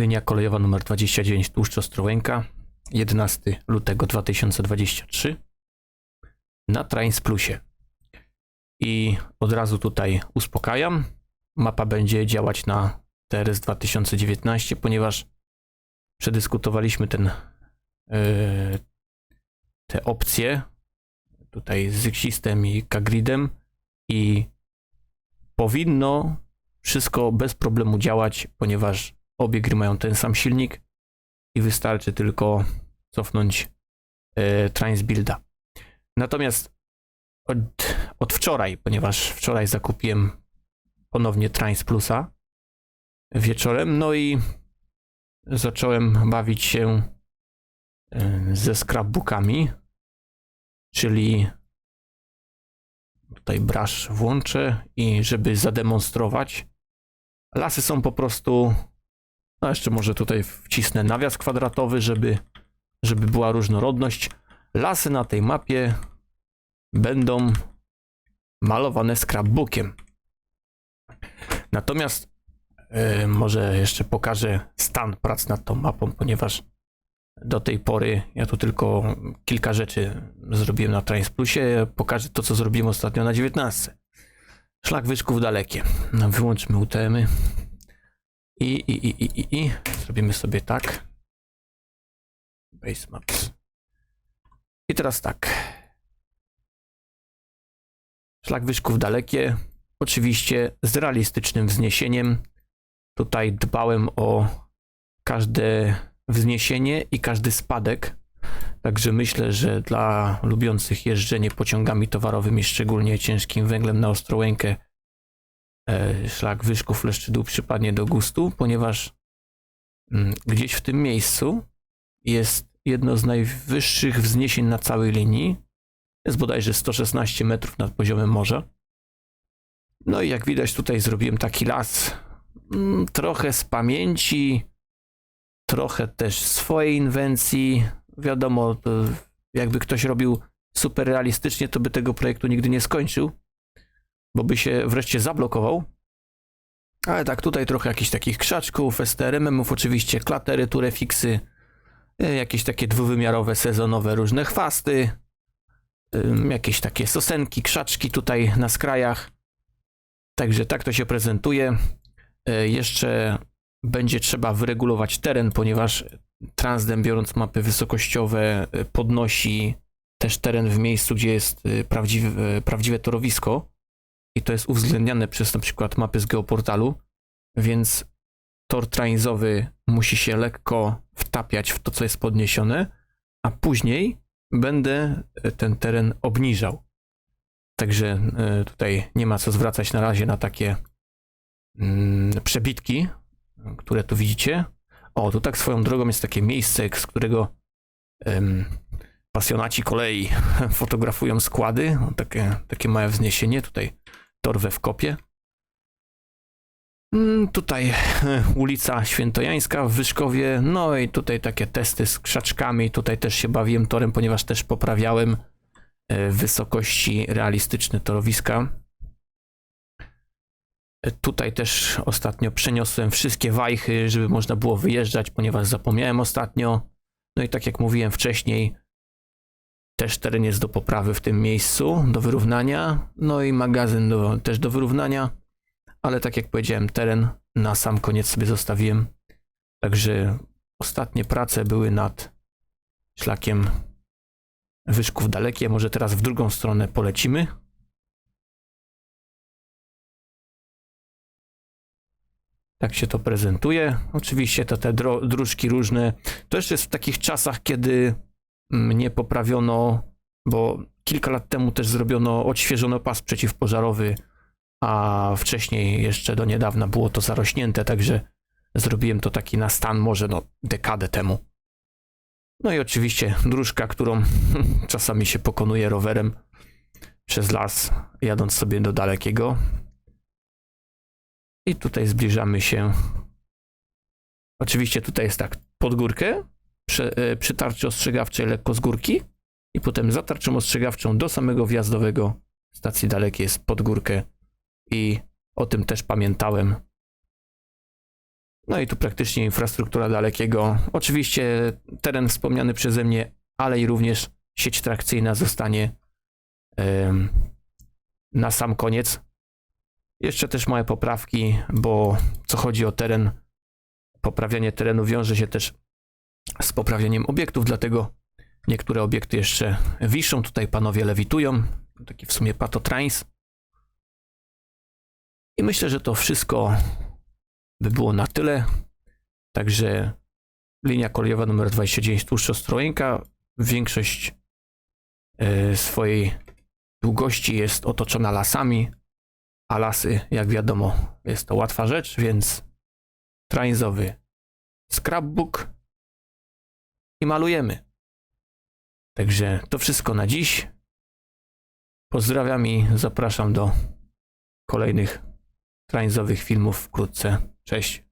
Linia kolejowa numer 29 Tłuszcz Ostrołęka, 11 lutego 2023 na Trains Plusie. I od razu tutaj uspokajam, mapa będzie działać na TRS 2019, ponieważ przedyskutowaliśmy ten, yy, te opcje tutaj z Xistem i Kagridem i powinno wszystko bez problemu działać, ponieważ obie gry mają ten sam silnik i wystarczy tylko cofnąć e, Transbuilda. Natomiast od, od wczoraj, ponieważ wczoraj zakupiłem ponownie Trans Plusa wieczorem, no i zacząłem bawić się e, ze scrapbookami, czyli tutaj brush włączę i żeby zademonstrować, lasy są po prostu, no jeszcze może tutaj wcisnę nawias kwadratowy, żeby, żeby była różnorodność. Lasy na tej mapie będą malowane scrapbookiem. Natomiast e, może jeszcze pokażę stan prac nad tą mapą, ponieważ do tej pory ja tu tylko kilka rzeczy zrobiłem na Trans Plusie. Pokażę to, co zrobiłem ostatnio na 19. Szlak wyszków dalekie. No, wyłączmy UTM-y. I, i, i, i, Zrobimy sobie tak. Base maps. I teraz tak. Szlak wyszków dalekie. Oczywiście z realistycznym wzniesieniem. Tutaj dbałem o każde wzniesienie i każdy spadek. Także myślę, że dla lubiących jeżdżenie pociągami towarowymi, szczególnie ciężkim węglem na Ostrołękę, e, szlak Wyszków Leszczydół przypadnie do gustu, ponieważ gdzieś w tym miejscu jest jedno z najwyższych wzniesień na całej linii. Jest bodajże 116 metrów nad poziomem morza. No i jak widać tutaj zrobiłem taki las, mm, trochę z pamięci, trochę też swojej inwencji. Wiadomo, jakby ktoś robił super realistycznie, to by tego projektu nigdy nie skończył, bo by się wreszcie zablokował. Ale tak, tutaj trochę jakichś takich krzaczków, STRM-ów, oczywiście klatery, turefiksy, e, jakieś takie dwuwymiarowe, sezonowe różne chwasty, jakieś takie sosenki, krzaczki tutaj na skrajach. Także tak to się prezentuje. E, jeszcze będzie trzeba wyregulować teren, ponieważ Transdem, biorąc mapy wysokościowe, podnosi też teren w miejscu, gdzie jest y, prawdziwe, prawdziwe torowisko i to jest uwzględniane przez na przykład mapy z geoportalu, więc tor transowy musi się lekko wtapiać w to, co jest podniesione, a później będę ten teren obniżał. Także y, tutaj nie ma co zwracać na razie na takie mm, przebitki, które tu widzicie. O, tu tak swoją drogą jest takie miejsce, z którego um, pasjonaci kolei fotografują składy. Takie, takie małe wzniesienie. Tutaj torwę w kopie. Mm, tutaj ulica Świętojańska w Wyszkowie. No i tutaj takie testy z krzaczkami. Tutaj też się bawiłem torem, ponieważ też poprawiałem e, wysokości realistyczne torowiska. Tutaj też ostatnio przeniosłem wszystkie wajchy, żeby można było wyjeżdżać, ponieważ zapomniałem ostatnio. No i tak jak mówiłem wcześniej, też teren jest do poprawy w tym miejscu, do wyrównania. No i magazyn do, też do wyrównania, ale tak jak powiedziałem, teren na sam koniec sobie zostawiłem. Także ostatnie prace były nad szlakiem Wyszków Dalekie. Może teraz w drugą stronę polecimy. Tak się to prezentuje. Oczywiście to te dróżki różne. To jeszcze jest w takich czasach, kiedy mnie poprawiono, bo kilka lat temu też zrobiono, odświeżono pas przeciwpożarowy, a wcześniej jeszcze do niedawna było to zarośnięte, także zrobiłem to taki na stan może no dekadę temu. No i oczywiście dróżka, którą czasami się pokonuje rowerem przez las, jadąc sobie do dalekiego. I tutaj zbliżamy się. Oczywiście tutaj jest tak, pod górkę, przy, e, przy tarczy ostrzegawczej lekko z górki i potem za tarczą ostrzegawczą do samego wjazdowego stacji dalekiej jest pod górkę i o tym też pamiętałem. No i tu praktycznie infrastruktura dalekiego. Oczywiście teren wspomniany przeze mnie, ale i również sieć trakcyjna zostanie em, na sam koniec. Jeszcze też małe poprawki, bo co chodzi o teren, poprawianie terenu wiąże się też z poprawieniem obiektów, dlatego niektóre obiekty jeszcze wiszą. Tutaj panowie lewitują. Taki w sumie patotrans. I myślę, że to wszystko by było na tyle. Także linia kolejowa numer 29 Tłuszczo-Ostrołęka. Większość e, swojej długości jest otoczona lasami, a lasy, jak wiadomo, jest to łatwa rzecz, więc transowy scrapbook i malujemy. Także to wszystko na dziś. Pozdrawiam i zapraszam do kolejnych transowych filmów wkrótce. Cześć.